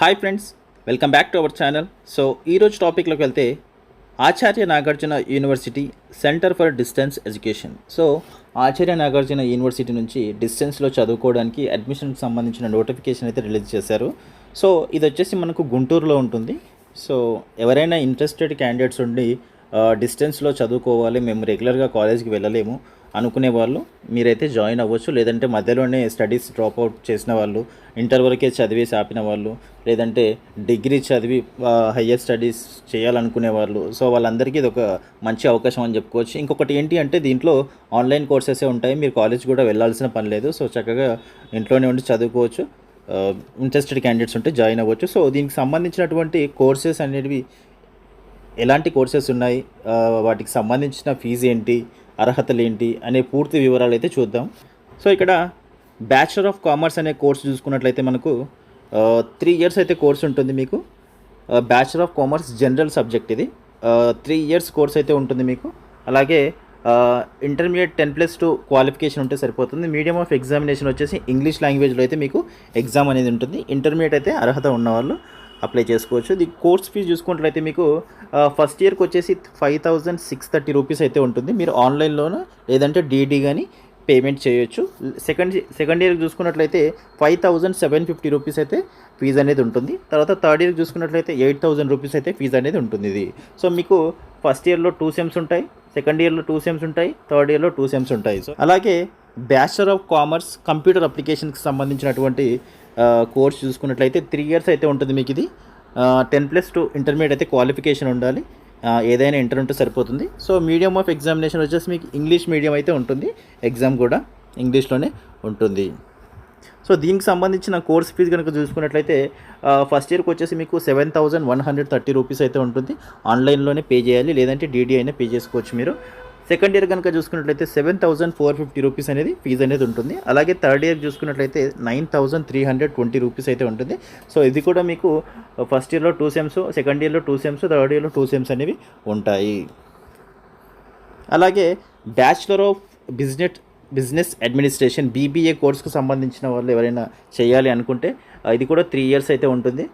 Hi friends welcome back to our channel so ఈరోజు టాపిక్లోకి వెళ్తే Acharya Nagarjuna university center for distance education so Acharya Nagarjuna university నుంచి డిస్టెన్స్లో చదువుకోవడానికి అడ్మిషన్కి సంబంధించిన నోటిఫికేషన్ అయితే రిలీజ్ చేశారు. సో ఇది వచ్చేసి మనకు గుంటూరులో ఉంటుంది. సో ఎవరైనా ఇంట్రెస్టెడ్ క్యాండిడేట్స్ ఉండి డిస్టెన్స్లో చదువుకోవాలి మేము రెగ్యులర్గా కాలేజ్కి వెళ్ళలేము. అనుకునే వాళ్ళు మీరైతే జాయిన్ అవ్వచ్చు. లేదంటే మధ్యలోనే స్టడీస్ డ్రాప్ అవుట్ చేసిన వాళ్ళు ఇంటర్ వరకే చదివేసి ఆపిన వాళ్ళు లేదంటే డిగ్రీ చదివి హయ్యర్ స్టడీస్ చేయాలనుకునే వాళ్ళు. సో వాళ్ళందరికీ ఇది ఒక మంచి అవకాశం అని చెప్పుకోవచ్చు. ఇంకొకటి ఏంటి అంటే దీంట్లో ఆన్లైన్ కోర్సెసే ఉంటాయి. మీరు కాలేజ్ కూడా వెళ్ళాల్సిన పని లేదు. సో చక్కగా ఇంట్లోనే ఉండి చదువుకోవచ్చు. ఇంట్రెస్టెడ్ క్యాండిడేట్స్ ఉంటే జాయిన్ అవ్వచ్చు. సో దీనికి సంబంధించినటువంటి కోర్సెస్ అనేవి ఎలాంటి కోర్సెస్ ఉన్నాయి? వాటికి సంబంధించిన ఫీజు ఏంటి? అర్హతలు ఏంటి అనే పూర్తి వివరాలు అయితే చూద్దాం. సో ఇక్కడ బ్యాచులర్ ఆఫ్ కామర్స్ అనే కోర్స్ చూసుకున్నట్లయితే మనకు త్రీ ఇయర్స్ అయితే కోర్స్ ఉంటుంది మీకు. Bachelor of commerce general subject ఇది. త్రీ ఇయర్స్ కోర్స్ అయితే ఉంటుంది మీకు. అలాగే intermediate ten plus two qualification ఉంటే సరిపోతుంది. మీడియం ఆఫ్ ఎగ్జామినేషన్ వచ్చేసి ఇంగ్లీష్ లాంగ్వేజ్లో అయితే మీకు ఎగ్జామ్ అనేది ఉంటుంది. ఇంటర్మీడియట్ అయితే అర్హత ఉన్నవాళ్ళు. అప్లై చేసుకోవచ్చు. ఇది కోర్స్ ఫీజు చూసుకున్నట్లయితే మీకు ఫస్ట్ ఇయర్కి వచ్చేసి five thousand six thirty rupees అయితే ఉంటుంది. మీరు ఆన్లైన్లోనూ లేదంటే డీడీ కానీ పేమెంట్ చేయొచ్చు. సెకండ్ సెకండ్ ఇయర్కి చూసుకున్నట్లయితే five thousand seven fifty rupees అయితే ఫీజు అనేది ఉంటుంది. తర్వాత థర్డ్ ఇయర్ చూసుకున్నట్లయితే ఎయిట్ థౌజండ్ రూపీస్ అయితే ఫీజు అనేది ఉంటుంది ఇది. సో మీకు ఫస్ట్ ఇయర్లో టూ సెమ్స్ ఉంటాయి సెకండ్ ఇయర్లో టూ సెమ్స్ ఉంటాయి థర్డ్ ఇయర్లో టూ సెమ్స్ ఉంటాయి. సో అలాగే బ్యాచులర్ ఆఫ్ కామర్స్ కంప్యూటర్ అప్లికేషన్కి సంబంధించినటువంటి కోర్స్ చూసుకున్నట్లయితే త్రీ ఇయర్స్ అయితే ఉంటుంది మీకు ఇది. టెన్ ప్లస్ టు ఇంటర్మీడియట్ అయితే క్వాలిఫికేషన్ ఉండాలి. ఏదైనా ఇంటర్ ఉంటే సరిపోతుంది. సో మీడియం ఆఫ్ ఎగ్జామినేషన్ వచ్చేసి మీకు ఇంగ్లీష్ మీడియం అయితే ఉంటుంది. ఎగ్జామ్ కూడా ఇంగ్లీష్లోనే ఉంటుంది. సో దీనికి సంబంధించిన కోర్స్ ఫీజు కనుక చూసుకున్నట్లయితే ఫస్ట్ ఇయర్కి వచ్చేసి మీకు seven thousand one hundred thirty rupees అయితే ఉంటుంది. ఆన్లైన్లోనే పే చేయాలి. లేదంటే డీడీ అయినా పే చేసుకోవచ్చు మీరు. సెకండ్ ఇయర్ కనుక చూసుకున్నట్లయితే seven thousand four fifty rupees అనేది ఫీజు అనేది ఉంటుంది. అలాగే థర్డ్ ఇయర్ చూసుకున్నట్లయితే nine thousand three hundred twenty rupees అయితే ఉంటుంది. సో ఇది కూడా మీకు ఫస్ట్ ఇయర్లో టూ సెమ్స్ సెకండ్ ఇయర్లో టూ సెమ్స్ థర్డ్ ఇయర్లో టూ సెమ్స్ అనేవి ఉంటాయి. అలాగే bachelor of business business administration BBA కోర్సుకు సంబంధించిన వాళ్ళు ఎవరైనా చేయాలి అనుకుంటే uh, ఇది కూడా త్రీ ఇయర్స్ అయితే ఉంటుంది.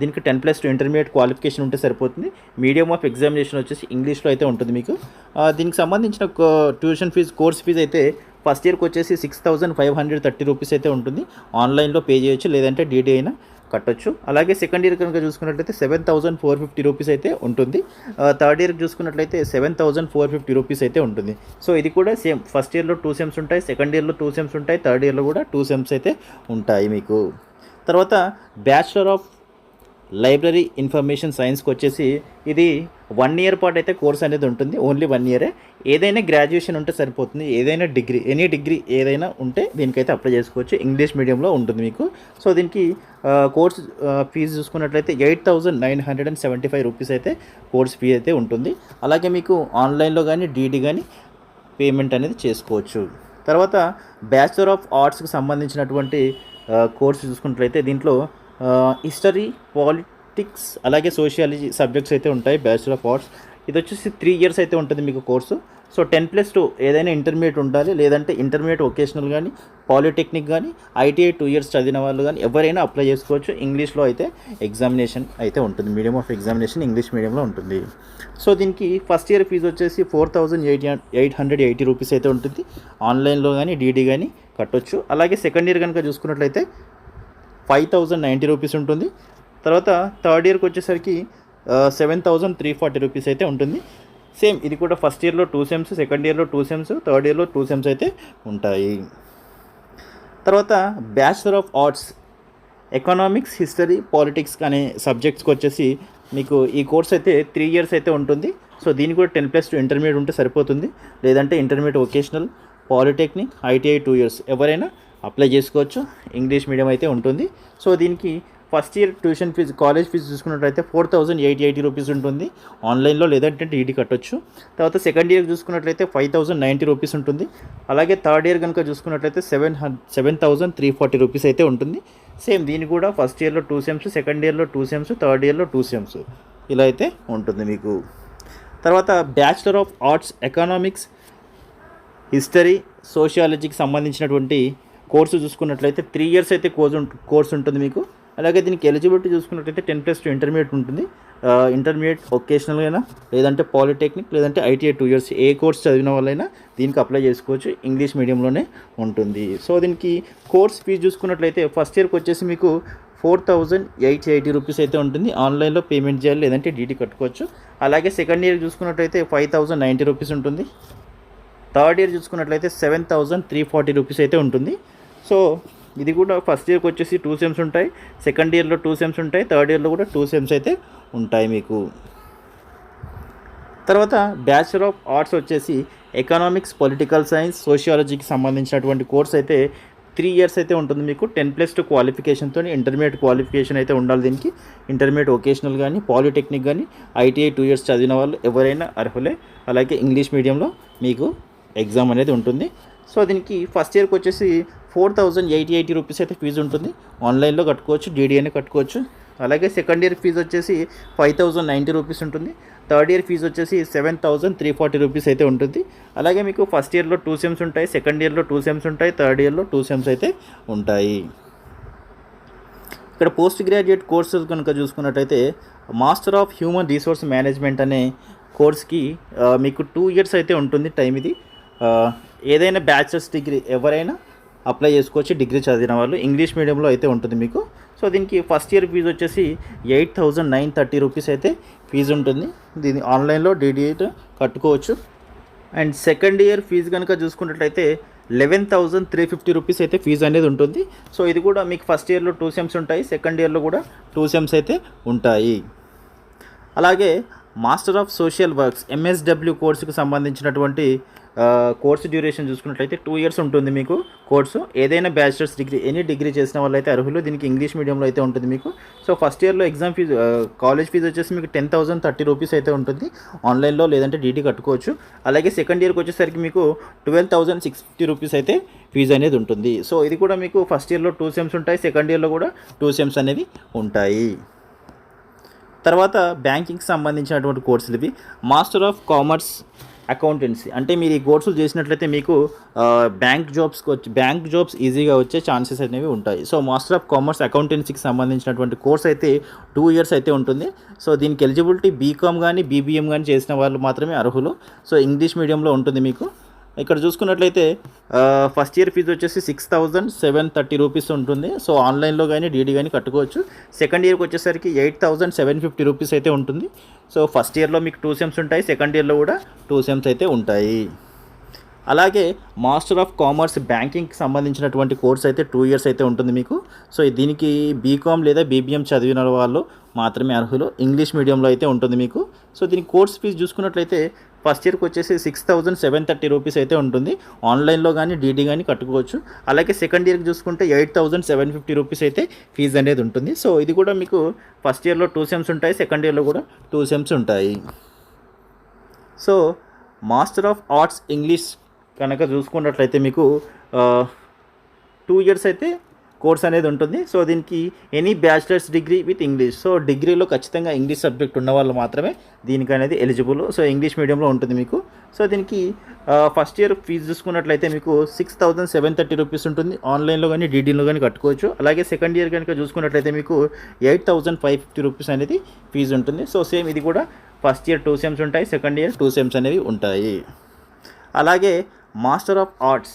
దీనికి ten plus two intermediate qualification ఉంటే సరిపోతుంది. మీడియం ఆఫ్ ఎగ్జామినేషన్ వచ్చేసి ఇంగ్లీష్లో అయితే ఉంటుంది మీకు. దీనికి సంబంధించిన ట్యూషన్ ఫీజు కోర్స్ ఫీజు అయితే ఫస్ట్ ఇయర్కి వచ్చేసి six thousand five hundred thirty rupees అయితే ఉంటుంది. ఆన్లైన్లో పే చేయొచ్చు లేదంటే డీడీ అయినా కట్టొచ్చు. అలాగే సెకండ్ ఇయర్ కనుక చూసుకున్నట్లయితే seven thousand four fifty rupees అయితే ఉంటుంది. థర్డ్ ఇయర్ చూసుకున్నట్లయితే seven thousand four fifty rupees అయితే ఉంటుంది. సో ఇది కూడా సేమ్ ఫస్ట్ ఇయర్లో టూ సెమ్స్ ఉంటాయి సెకండ్ ఇయర్లో టూ సెమ్స్ ఉంటాయి థర్డ్ ఇయర్లో కూడా టూ సెమ్స్ అయితే ఉంటాయి మీకు. తర్వాత బ్యాచిలర్ ఆఫ్ లైబ్రరీ ఇన్ఫర్మేషన్ సైన్స్కి వచ్చేసి ఇది వన్ ఇయర్ పాటు అయితే కోర్స్ అనేది ఉంటుంది ఓన్లీ వన్ ఇయరే. ఏదైనా గ్రాడ్యుయేషన్ ఉంటే సరిపోతుంది ఏదైనా డిగ్రీ ఎనీ డిగ్రీ ఏదైనా ఉంటే దీనికైతే అప్లై చేసుకోవచ్చు. ఇంగ్లీష్ మీడియంలో ఉంటుంది మీకు. సో దీనికి కోర్స్ ఫీజు చూసుకున్నట్లయితే eight thousand nine hundred and seventy five rupees అయితే కోర్స్ ఫీ అయితే ఉంటుంది. అలాగే మీకు ఆన్లైన్లో కానీ డీడీ కానీ పేమెంట్ అనేది చేసుకోవచ్చు. తర్వాత బ్యాచులర్ ఆఫ్ ఆర్ట్స్కి సంబంధించినటువంటి కోర్స్ కోర్సు చూసుకున్నట్లయితే దీంట్లో హిస్టరీ పాలిటిక్స్ అలాగే సోషియాలజీ సబ్జెక్ట్స్ అయితే ఉంటాయి బ్యాచులర్ ఆఫ్ ఆర్ట్స్ ఇది వచ్చేసి త్రీ ఇయర్స్ అయితే ఉంటుంది మీకు course so ten plus two ఏదైనా ఇంటర్మీడియట్ ఉండాలి లేదంటే ఇంటర్మీడియట్ వొకేషనల్ కానీ పాలిటెక్నిక్ కానీ ఐటీఐ టూ ఇయర్స్ చదివిన వాళ్ళు కానీ ఎవరైనా అప్లై చేసుకోవచ్చు. ఇంగ్లీష్లో అయితే ఎగ్జామినేషన్ అయితే ఉంటుంది మీడియం ఆఫ్ ఎగ్జామినేషన్ ఇంగ్లీష్ మీడియంలో ఉంటుంది. సో దీనికి ఫస్ట్ ఇయర్ ఫీజు వచ్చేసి four thousand eight eight hundred eighty rupees అయితే ఉంటుంది. ఆన్లైన్లో కానీ డీడీ కానీ కట్టొచ్చు. అలాగే సెకండ్ ఇయర్ కనుక చూసుకున్నట్లయితే ఫైవ్ థౌజండ్ నైంటీ రూపీస్ ఉంటుంది. తర్వాత థర్డ్ ఇయర్కి వచ్చేసరికి seven thousand three forty rupees అయితే ఉంటుంది. సేమ్ ఇది కూడా ఫస్ట్ ఇయర్లో టూ సెమ్స్ సెకండ్ ఇయర్లో టూ సెమ్స్ థర్డ్ ఇయర్లో టూ సెమ్స్ అయితే ఉంటాయి. తర్వాత bachelor of arts economics history politics అనే సబ్జెక్ట్స్కి వచ్చేసి మీకు ఈ కోర్స్ అయితే త్రీ ఇయర్స్ అయితే ఉంటుంది. సో దీనికి కూడా టెన్ ప్లస్ టూ ఇంటర్మీడియట్ ఉంటే సరిపోతుంది. లేదంటే intermediate vocational polytechnic ITI two years. ఎవరైనా అప్లై చేసుకోవచ్చు. ఇంగ్లీష్ మీడియం అయితే ఉంటుంది. సో దీనికి first year tuition fees college fees చూసుకున్నట్లయితే four thousand eighty eighty rupees ఉంటుంది. ఆన్లైన్లో లేదంటే డీడీ కట్టొచ్చు. తర్వాత సెకండ్ ఇయర్ చూసుకున్నట్లయితే ఫైవ్ థౌసండ్ నైంటీ రూపీస్ ఉంటుంది. అలాగే థర్డ్ ఇయర్ కనుక చూసుకున్నట్లయితే seven హండ్ seven thousand three forty rupees అయితే ఉంటుంది. సేమ్ దీని కూడా ఫస్ట్ ఇయర్లో టూ సెమ్స్ సెకండ్ ఇయర్లో టూ సెమ్స్ థర్డ్ ఇయర్లో టూ సెమ్స్ ఇలా అయితే ఉంటుంది మీకు. తర్వాత bachelor of arts economics history సోషియాలజీకి సంబంధించినటువంటి కోర్సు చూసుకున్నట్లయితే త్రీ ఇయర్స్ అయితే కోర్సు కోర్స్ ఉంటుంది మీకు. అలాగే దీనికి ఎలిజిబిలిటీ చూసుకున్నట్లయితే టెన్ ప్లస్ టూ ఇంటర్మీడియట్ ఉంటుంది. ఇంటర్మీడియట్ ఒకేషనల్ అయినా లేదంటే పాలిటెక్నిక్ లేదంటే ఐటీఐ టూ ఇయర్స్ ఏ కోర్స్ చదివిన వాళ్ళైనా దీనికి అప్లై చేసుకోవచ్చు. ఇంగ్లీష్ మీడియంలోనే ఉంటుంది. సో దీనికి కోర్స్ ఫీజు చూసుకున్నట్లయితే ఫస్ట్ ఇయర్కి వచ్చేసి మీకు four thousand eight eighty rupees అయితే ఉంటుంది. ఆన్లైన్లో పేమెంట్ చేయాలి లేదంటే డీటీ కట్టుకోవచ్చు. అలాగే సెకండ్ ఇయర్ చూసుకున్నట్లయితే ఫైవ్ థౌజండ్ నైంటీ రూపీస్ ఉంటుంది. థర్డ్ ఇయర్ చూసుకున్నట్లయితే seven thousand three forty rupees అయితే ఉంటుంది. సో ఇది కూడా ఫస్ట్ ఇయర్కి వచ్చేసి టూ సెమ్స్ ఉంటాయి. సెకండ్ ఇయర్లో టూ సెమ్స్ ఉంటాయి. థర్డ్ ఇయర్లో కూడా టూ సెమ్స్ అయితే ఉంటాయి మీకు. తర్వాత బ్యాచులర్ ఆఫ్ ఆర్ట్స్ వచ్చేసి ఎకనామిక్స్ పొలిటికల్ సైన్స్ సోషియాలజీకి సంబంధించినటువంటి కోర్స్ అయితే త్రీ ఇయర్స్ అయితే ఉంటుంది మీకు. టెన్ ప్లస్ టూ క్వాలిఫికేషన్తో ఇంటర్మీడియట్ క్వాలిఫికేషన్ అయితే ఉండాలి దీనికి. ఇంటర్మీడియట్ వొకేషనల్ కానీ పాలిటెక్నిక్ కానీ ఐటీఐ టూ ఇయర్స్ చదివిన వాళ్ళు ఎవరైనా అర్హులే. అలాగే ఇంగ్లీష్ మీడియంలో మీకు ఎగ్జామ్ అనేది ఉంటుంది. సో దీనికి ఫస్ట్ ఇయర్కి వచ్చేసి four thousand eighty eighty rupees అయితే ఫీజు ఉంటుంది. ఆన్లైన్లో కట్టుకోవచ్చు డీడీ కట్టుకోవచ్చు. అలాగే సెకండ్ ఇయర్ ఫీజు వచ్చేసి ఫైవ్ థౌజండ్ నైంటీ రూపీస్ ఉంటుంది. థర్డ్ ఇయర్ ఫీజు వచ్చేసి seven thousand three forty rupees అయితే ఉంటుంది. అలాగే మీకు ఫస్ట్ ఇయర్లో టూ సెమ్స్ ఉంటాయి సెకండ్ ఇయర్లో టూ సెమ్స్ ఉంటాయి థర్డ్ ఇయర్లో టూ సెమ్స్ అయితే ఉంటాయి. ఇక్కడ పోస్ట్ గ్రాడ్యుయేట్ కోర్సెస్ కనుక చూసుకున్నట్టయితే master of human resource management అనే కోర్స్కి మీకు టూ ఇయర్స్ అయితే ఉంటుంది టైం ఇది. ఏదైనా బ్యాచిలర్స్ డిగ్రీ ఎవరైనా అప్లై చేసుకోవచ్చు డిగ్రీ చదివిన వాళ్ళు. ఇంగ్లీష్ మీడియంలో అయితే ఉంటుంది మీకు. సో దీనికి ఫస్ట్ ఇయర్ ఫీజు వచ్చేసి eight thousand nine thirty rupees అయితే ఫీజు ఉంటుంది. దీన్ని ఆన్లైన్లో డీడీఎట్ కట్టుకోవచ్చు. అండ్ సెకండ్ ఇయర్ ఫీజు కనుక చూసుకున్నట్లయితే eleven thousand three fifty rupees అయితే ఫీజు అనేది ఉంటుంది. సో ఇది కూడా మీకు ఫస్ట్ ఇయర్లో టూ సెమ్స్ ఉంటాయి. సెకండ్ ఇయర్లో కూడా టూ సెమ్స్ అయితే ఉంటాయి. అలాగే master of social works MSW కోర్సుకు సంబంధించినటువంటి కోర్సు డ్యూరేషన్ చూసుకున్నట్లయితే టూ ఇయర్స్ ఉంటుంది మీకు కోర్సు ఏదైనా బ్యాచిలర్స్ డిగ్రీ ఎనీ డిగ్రీ చేసిన వాళ్ళైతే అర్హులు. దీనికి ఇంగ్లీష్ మీడియంలో అయితే ఉంటుంది మీకు. సో ఫస్ట్ ఇయర్లో ఎగ్జామ్ ఫీజు కాలేజ్ ఫీజు వచ్చేసి మీకు టెన్ థౌసండ్ థర్టీ రూపీస్ అయితే ఉంటుంది. ఆన్లైన్లో లేదంటే డీటీ కట్టుకోవచ్చు. అలాగే సెకండ్ ఇయర్కి వచ్చేసరికి మీకు twelve thousand six fifty rupees అయితే ఫీజు అనేది ఉంటుంది. సో ఇది కూడా మీకు ఫస్ట్ ఇయర్లో టూ సెమ్స్ ఉంటాయి. సెకండ్ ఇయర్లో కూడా టూ సెమ్స్ అనేవి ఉంటాయి. తర్వాత బ్యాంకింగ్కి సంబంధించినటువంటి కోర్సులు ఇవి. Master of commerce accountancy. అంటే మీరు ఈ కోర్సులు చేసినట్లయితే మీకు బ్యాంక్ జాబ్స్కి వచ్చి బ్యాంక్ జాబ్స్ ఈజీగా వచ్చే ఛాన్సెస్ అనేవి ఉంటాయి. సో మాస్టర్ ఆఫ్ కామర్స్ అకౌంటెన్సీకి సంబంధించినటువంటి కోర్స్ అయితే టూ ఇయర్స్ అయితే ఉంటుంది. సో దీనికి ఎలిజిబిలిటీ బీకామ్ కానీ బీబీఎం కానీ చేసిన వాళ్ళు మాత్రమే అర్హులు. సో ఇంగ్లీష్ మీడియంలో ఉంటుంది మీకు. ఇక్కడ చూసుకున్నట్లయితే ఫస్ట్ ఇయర్ ఫీజు వచ్చేసి six thousand seven thirty rupees ఉంటుంది. సో ఆన్లైన్లో కానీ డీడీ కానీ కట్టుకోవచ్చు. సెకండ్ ఇయర్కి వచ్చేసరికి eight thousand seven fifty rupees అయితే ఉంటుంది. సో ఫస్ట్ ఇయర్లో మీకు టూ సెమ్స్ ఉంటాయి. సెకండ్ ఇయర్లో కూడా టూ సెమ్స్ అయితే ఉంటాయి. అలాగే మాస్టర్ ఆఫ్ కామర్స్ బ్యాంకింగ్కి సంబంధించినటువంటి కోర్స్ అయితే టూ ఇయర్స్ అయితే ఉంటుంది మీకు. సో దీనికి బీకామ్ లేదా బీబీఎం చదివిన వాళ్ళు మాత్రమే అర్హులు. ఇంగ్లీష్ మీడియంలో అయితే ఉంటుంది మీకు. సో దీనికి కోర్స్ ఫీజు చూసుకున్నట్లయితే ఫస్ట్ ఇయర్కి వచ్చేసి six thousand seven thirty rupees అయితే ఉంటుంది. ఆన్లైన్లో కానీ డీడీ కానీ కట్టుకోవచ్చు. అలాగే సెకండ్ ఇయర్కి చూసుకుంటే eight thousand seven fifty rupees అయితే ఫీజు అనేది ఉంటుంది. సో ఇది కూడా మీకు ఫస్ట్ ఇయర్లో టూ సెమ్స్ ఉంటాయి. సెకండ్ ఇయర్లో కూడా టూ సెమ్స్ ఉంటాయి. So master of arts English కనుక చూసుకున్నట్లయితే మీకు టూ ఇయర్స్ అయితే కోర్స్ అనేది ఉంటుంది. సో దీనికి any bachelors degree with English so డిగ్రీలో ఖచ్చితంగా ఇంగ్లీష్ సబ్జెక్ట్ ఉన్న వాళ్ళు మాత్రమే దీనికి అనేది ఎలిజిబుల్ సో ఇంగ్లీష్ మీడియంలో ఉంటుంది మీకు. సో దీనికి ఫస్ట్ ఇయర్ ఫీజు చూసుకున్నట్లయితే మీకు six thousand seven thirty rupees ఉంటుంది. ఆన్లైన్లో కానీ డీడీలో కానీ కట్టుకోవచ్చు. అలాగే సెకండ్ ఇయర్ కనుక చూసుకున్నట్లయితే మీకు eight thousand five fifty rupees అనేది ఫీజు ఉంటుంది. సో సేమ్ ఇది కూడా ఫస్ట్ ఇయర్ టూ సెమ్స్ ఉంటాయి. సెకండ్ ఇయర్ టూ సెమ్స్ అనేవి ఉంటాయి. అలాగే master of arts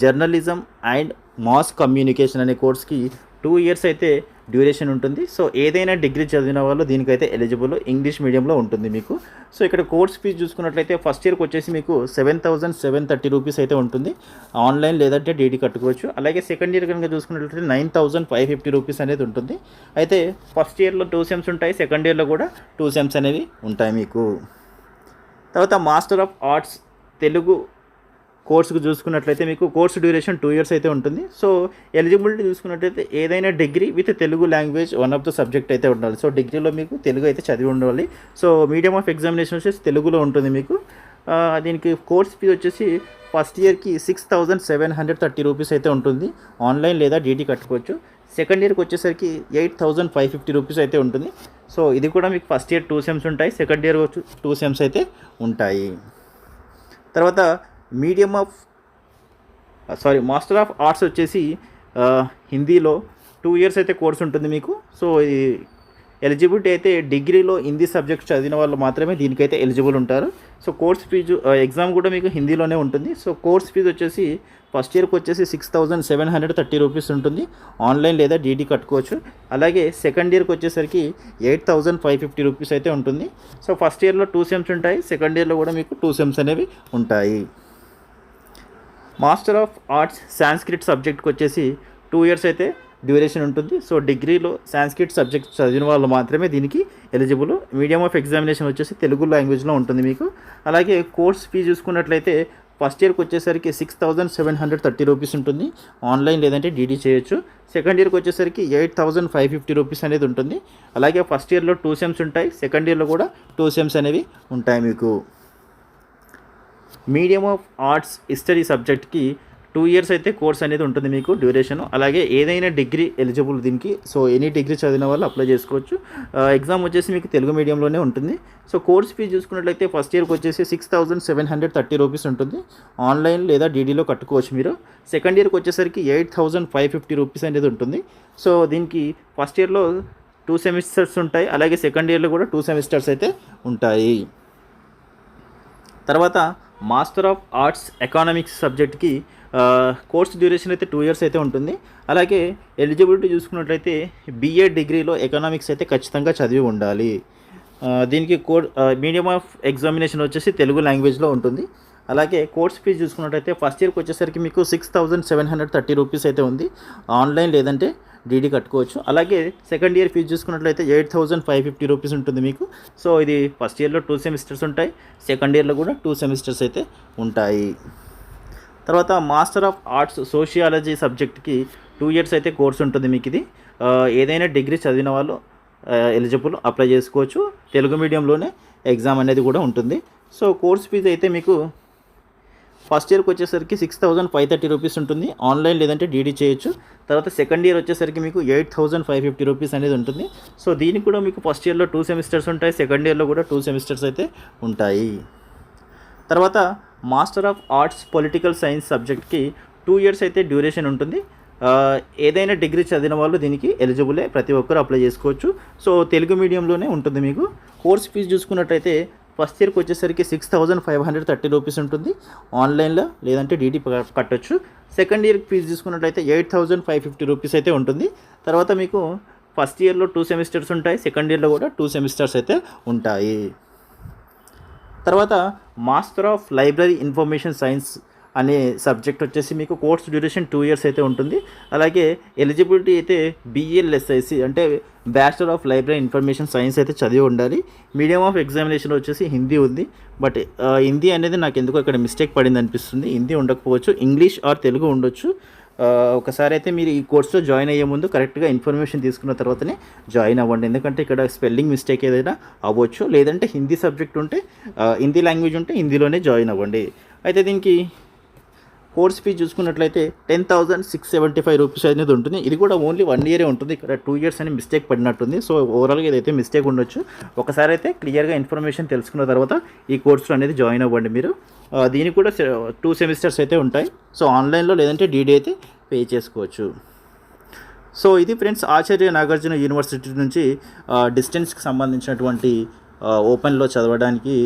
journalism and mass communication అనే కోర్స్కి టూ ఇయర్స్ అయితే డ్యూరేషన్ ఉంటుంది. సో ఏదైనా డిగ్రీ చదివిన వాళ్ళు దీనికైతే ఎలిజిబుల్ ఇంగ్లీష్ మీడియంలో ఉంటుంది మీకు. సో ఇక్కడ కోర్స్ ఫీజు చూసుకున్నట్లయితే ఫస్ట్ ఇయర్కి వచ్చేసి మీకు seven thousand seven thirty rupees అయితే ఉంటుంది. ఆన్లైన్ లేదంటే డీడీ కట్టుకోవచ్చు. అలాగే సెకండ్ ఇయర్ కనుక చూసుకున్నట్లయితే nine thousand five fifty rupees అనేది ఉంటుంది. అయితే ఫస్ట్ ఇయర్లో టూ సెమ్స్ ఉంటాయి. సెకండ్ ఇయర్లో కూడా టూ సెమ్స్ అనేవి ఉంటాయి మీకు. తర్వాత మాస్టర్ ఆఫ్ ఆర్ట్స్ తెలుగు కోర్సుకు చూసుకున్నట్లయితే మీకు కోర్సు డ్యూరేషన్ టూ ఇయర్స్ అయితే ఉంటుంది. సో ఎలిజిబిలిటీ చూసుకున్నట్లయితే ఏదైనా degree with Telugu language one of the subject అయితే ఉండాలి. సో డిగ్రీలో మీకు తెలుగు అయితే చదివి ఉండాలి. సో మీడియం ఆఫ్ ఎగ్జామినేషన్ వచ్చేసి తెలుగులో ఉంటుంది మీకు. దీనికి కోర్స్ ఫీ వచ్చేసి ఫస్ట్ ఇయర్కి six thousand seven hundred thirty rupees అయితే ఉంటుంది. ఆన్లైన్ లేదా డీటీ కట్టుకోవచ్చు. సెకండ్ ఇయర్కి వచ్చేసరికి eight thousand five fifty rupees అయితే ఉంటుంది. సో ఇది కూడా మీకు ఫస్ట్ ఇయర్ టూ సెమ్స్ ఉంటాయి. సెకండ్ ఇయర్ టూ సెమ్స్ అయితే ఉంటాయి. తర్వాత medium of sorry master of arts వచ్చేసి హిందీలో టూ ఇయర్స్ అయితే కోర్స్ ఉంటుంది మీకు. సో ఇది ఎలిజిబిలిటీ అయితే డిగ్రీలో హిందీ సబ్జెక్ట్ చదివిన వాళ్ళు మాత్రమే దీనికైతే ఎలిజిబుల్ ఉంటారు. సో కోర్స్ ఫీజు ఎగ్జామ్ కూడా మీకు హిందీలోనే ఉంటుంది. సో కోర్స్ ఫీజు వచ్చేసి ఫస్ట్ ఇయర్కి వచ్చేసి six thousand seven hundred thirty rupees ఉంటుంది. ఆన్లైన్ లేదా డీడీ కట్టుకోవచ్చు. అలాగే సెకండ్ ఇయర్కి వచ్చేసరికి eight thousand five fifty rupees అయితే ఉంటుంది. సో ఫస్ట్ ఇయర్లో టూ సెమ్స్ ఉంటాయి. సెకండ్ ఇయర్లో కూడా మీకు టూ సెమ్స్ అనేవి ఉంటాయి. మాస్టర్ ఆఫ్ ఆర్ట్స్ సాంస్క్రిట్ సబ్జెక్ట్కి వచ్చేసి టూ ఇయర్స్ అయితే డ్యూరేషన్ ఉంటుంది. సో డిగ్రీలో సాంస్క్రిట్ సబ్జెక్ట్ చదివిన వాళ్ళు మాత్రమే దీనికి ఎలిజిబుల్ మీడియం ఆఫ్ ఎగ్జామినేషన్ వచ్చేసి తెలుగు లాంగ్వేజ్లో ఉంటుంది మీకు. అలాగే కోర్స్ ఫీ చూసుకున్నట్లయితే ఫస్ట్ ఇయర్కి వచ్చేసరికి six thousand seven hundred thirty rupees ఉంటుంది. ఆన్లైన్ లేదంటే డీడీ చేయొచ్చు. సెకండ్ ఇయర్కి వచ్చేసరికి eight thousand five fifty rupees అనేది ఉంటుంది. అలాగే ఫస్ట్ ఇయర్లో టూ సెమ్స్ ఉంటాయి. సెకండ్ ఇయర్లో కూడా టూ సెమ్స్ అనేవి ఉంటాయి మీకు. మీడియం ఆఫ్ ఆర్ట్స్ హిస్టరీ సబ్జెక్ట్కి టూ ఇయర్స్ అయితే కోర్స్ అనేది ఉంటుంది మీకు డ్యూరేషన్. అలాగే ఏదైనా డిగ్రీ ఎలిజిబుల్ దీనికి. సో ఎనీ డిగ్రీ చదివిన వాళ్ళు అప్లై చేసుకోవచ్చు. ఎగ్జామ్ వచ్చేసి మీకు తెలుగు మీడియంలోనే ఉంటుంది. సో కోర్స్ ఫీజు చూసుకున్నట్లయితే ఫస్ట్ ఇయర్కి వచ్చేసి six thousand seven hundred thirty rupees ఉంటుంది. ఆన్లైన్ లేదా డీడీలో కట్టుకోవచ్చు మీరు. సెకండ్ ఇయర్కి వచ్చేసరికి eight thousand five fifty rupees అనేది ఉంటుంది. సో దీనికి ఫస్ట్ ఇయర్లో టూ సెమిస్టర్స్ ఉంటాయి. అలాగే సెకండ్ ఇయర్లో కూడా టూ సెమిస్టర్స్ అయితే ఉంటాయి. తర్వాత మాస్టర్ ఆఫ్ ఆర్ట్స్ ఎకానమిక్స్ సబ్జెక్ట్కి కోర్స్ డ్యూరేషన్ అయితే టూ ఇయర్స్ అయితే ఉంటుంది. అలాగే ఎలిజిబిలిటీ చూసుకున్నట్లయితే బీఏ డిగ్రీలో ఎకనామిక్స్ అయితే ఖచ్చితంగా చదివి ఉండాలి. దీనికి కోడ్ మీడియం ఆఫ్ ఎగ్జామినేషన్ వచ్చేసి తెలుగు లాంగ్వేజ్లో ఉంటుంది. అలాగే కోర్స్ ఫీజు చూసుకున్నట్టయితే ఫస్ట్ ఇయర్కి వచ్చేసరికి మీకు six thousand seven hundred thirty rupees అయితే ఉంది. ఆన్లైన్ లేదంటే డీడీ కట్టుకోవచ్చు. అలాగే సెకండ్ ఇయర్ ఫీజు చూసుకున్నట్లయితే eight thousand five fifty rupees ఉంటుంది మీకు. సో ఇది ఫస్ట్ ఇయర్లో టూ సెమిస్టర్స్ ఉంటాయి. సెకండ్ ఇయర్లో కూడా టూ సెమిస్టర్స్ అయితే ఉంటాయి. తర్వాత మాస్టర్ ఆఫ్ ఆర్ట్స్ సోషియాలజీ సబ్జెక్ట్కి టూ ఇయర్స్ అయితే కోర్స్ ఉంటుంది మీకు ఇది. ఏదైనా డిగ్రీ చదివిన వాళ్ళు ఎలిజిబుల్ అప్లై చేసుకోవచ్చు. తెలుగు మీడియంలోనే ఎగ్జామ్ అనేది కూడా ఉంటుంది. సో కోర్స్ ఫీజు అయితే మీకు ఫస్ట్ ఇయర్కి వచ్చేసరికి six thousand five thirty rupees ఉంటుంది. ఆన్లైన్ లేదంటే డీడీ చేయొచ్చు. తర్వాత సెకండ్ ఇయర్ వచ్చేసరికి మీకు eight thousand five fifty rupees అనేది ఉంటుంది. సో దీనికి కూడా మీకు ఫస్ట్ ఇయర్లో టూ సెమిస్టర్స్ ఉంటాయి. సెకండ్ ఇయర్లో కూడా టూ సెమిస్టర్స్ అయితే ఉంటాయి. తర్వాత master of arts political science సబ్జెక్ట్కి టూ ఇయర్స్ అయితే డ్యూరేషన్ ఉంటుంది. ఏదైనా డిగ్రీ చదివిన వాళ్ళు దీనికి ఎలిజిబులే ప్రతి ఒక్కరు అప్లై చేసుకోవచ్చు. సో తెలుగు మీడియంలోనే ఉంటుంది మీకు. కోర్స్ ఫీజు చూసుకున్నట్టయితే ఫస్ట్ ఇయర్కి వచ్చేసరికి six thousand five hundred thirty rupees ఉంటుంది. ఆన్లైన్లో లేదంటే డీటీ కట్టొచ్చు. సెకండ్ ఇయర్ ఫీజు తీసుకున్నట్లయితే eight thousand five fifty rupees అయితే ఉంటుంది. తర్వాత మీకు ఫస్ట్ ఇయర్లో టూ సెమిస్టర్స్ ఉంటాయి. సెకండ్ ఇయర్లో కూడా టూ సెమిస్టర్స్ అయితే ఉంటాయి. తర్వాత master of library information science అనే సబ్జెక్ట్ వచ్చేసి మీకు కోర్స్ డ్యూరేషన్ టూ ఇయర్స్ అయితే ఉంటుంది. అలాగే ఎలిజిబిలిటీ అయితే బిఎల్ఎస్ఐసి అంటే bachelor of library information science అయితే చదివి ఉండాలి. మీడియం ఆఫ్ ఎగ్జామినేషన్ వచ్చేసి హిందీ ఉంది. బట్ హిందీ అనేది నాకు ఎందుకు అక్కడ మిస్టేక్ పడింది అనిపిస్తుంది హిందీ ఉండకపోవచ్చు ఇంగ్లీష్ ఆర్ తెలుగు ఉండొచ్చు. ఒకసారి అయితే మీరు ఈ కోర్సులో జాయిన్ అయ్యే ముందు కరెక్ట్గా ఇన్ఫర్మేషన్ తీసుకున్న తర్వాతనే జాయిన్ అవ్వండి. ఎందుకంటే ఇక్కడ స్పెల్లింగ్ మిస్టేక్ ఏదైనా అవ్వచ్చు. లేదంటే హిందీ సబ్జెక్ట్ ఉంటే హిందీ లాంగ్వేజ్ ఉంటే హిందీలోనే జాయిన్ అవ్వండి. అయితే దీనికి కోర్స్ ఫీ చూసుకున్నట్లయితే ten thousand six seventy five rupees అనేది ఉంటుంది. ఇది కూడా ఓన్లీ వన్ ఇయరే ఉంటుంది. ఇక్కడ టూ ఇయర్స్ అని మిస్టేక్ పడినట్టుంది. సో ఓవరాల్గా ఇదైతే మిస్టేక్ ఉండొచ్చు. ఒకసారి అయితే క్లియర్గా ఇన్ఫర్మేషన్ తెలుసుకున్న తర్వాత ఈ కోర్సులో అనేది జాయిన్ అవ్వండి మీరు. దీనికి కూడా టూ సెమిస్టర్స్ అయితే ఉంటాయి. సో ఆన్లైన్లో లేదంటే డీడీ అయితే పే చేసుకోవచ్చు. సో ఇది ఫ్రెండ్స్ ఆచార్య నాగార్జున యూనివర్సిటీ నుంచి డిస్టెన్స్కి సంబంధించినటువంటి ఓపెన్లో చదవడానికి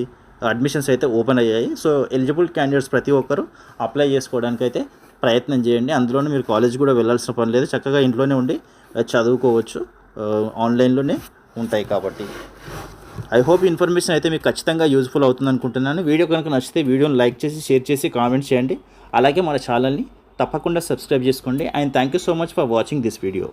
అడ్మిషన్స్ అయితే ఓపెన్ అయ్యాయి. సో ఎలిజిబుల్ క్యాండిడేట్స్ ప్రతి ఒక్కరు అప్లై చేసుకోవడానికి అయితే ప్రయత్నం చేయండి. అందులోనే మీరు కాలేజ్ కూడా వెళ్ళాల్సిన పని లేదు. చక్కగా ఇంట్లోనే ఉండి చదువుకోవచ్చు. ఆన్లైన్లోనే ఉంటాయి కాబట్టి. ఐ హోప్ ఇన్ఫర్మేషన్ అయితే మీకు ఖచ్చితంగా యూజ్ఫుల్ అవుతుంది అనుకుంటున్నాను. వీడియో కనుక నచ్చితే వీడియోని లైక్ చేసి షేర్ చేసి కామెంట్ చేయండి. అలాగే మన ఛానల్ని తప్పకుండా సబ్స్క్రైబ్ చేసుకోండి. And thank you so much for watching this video.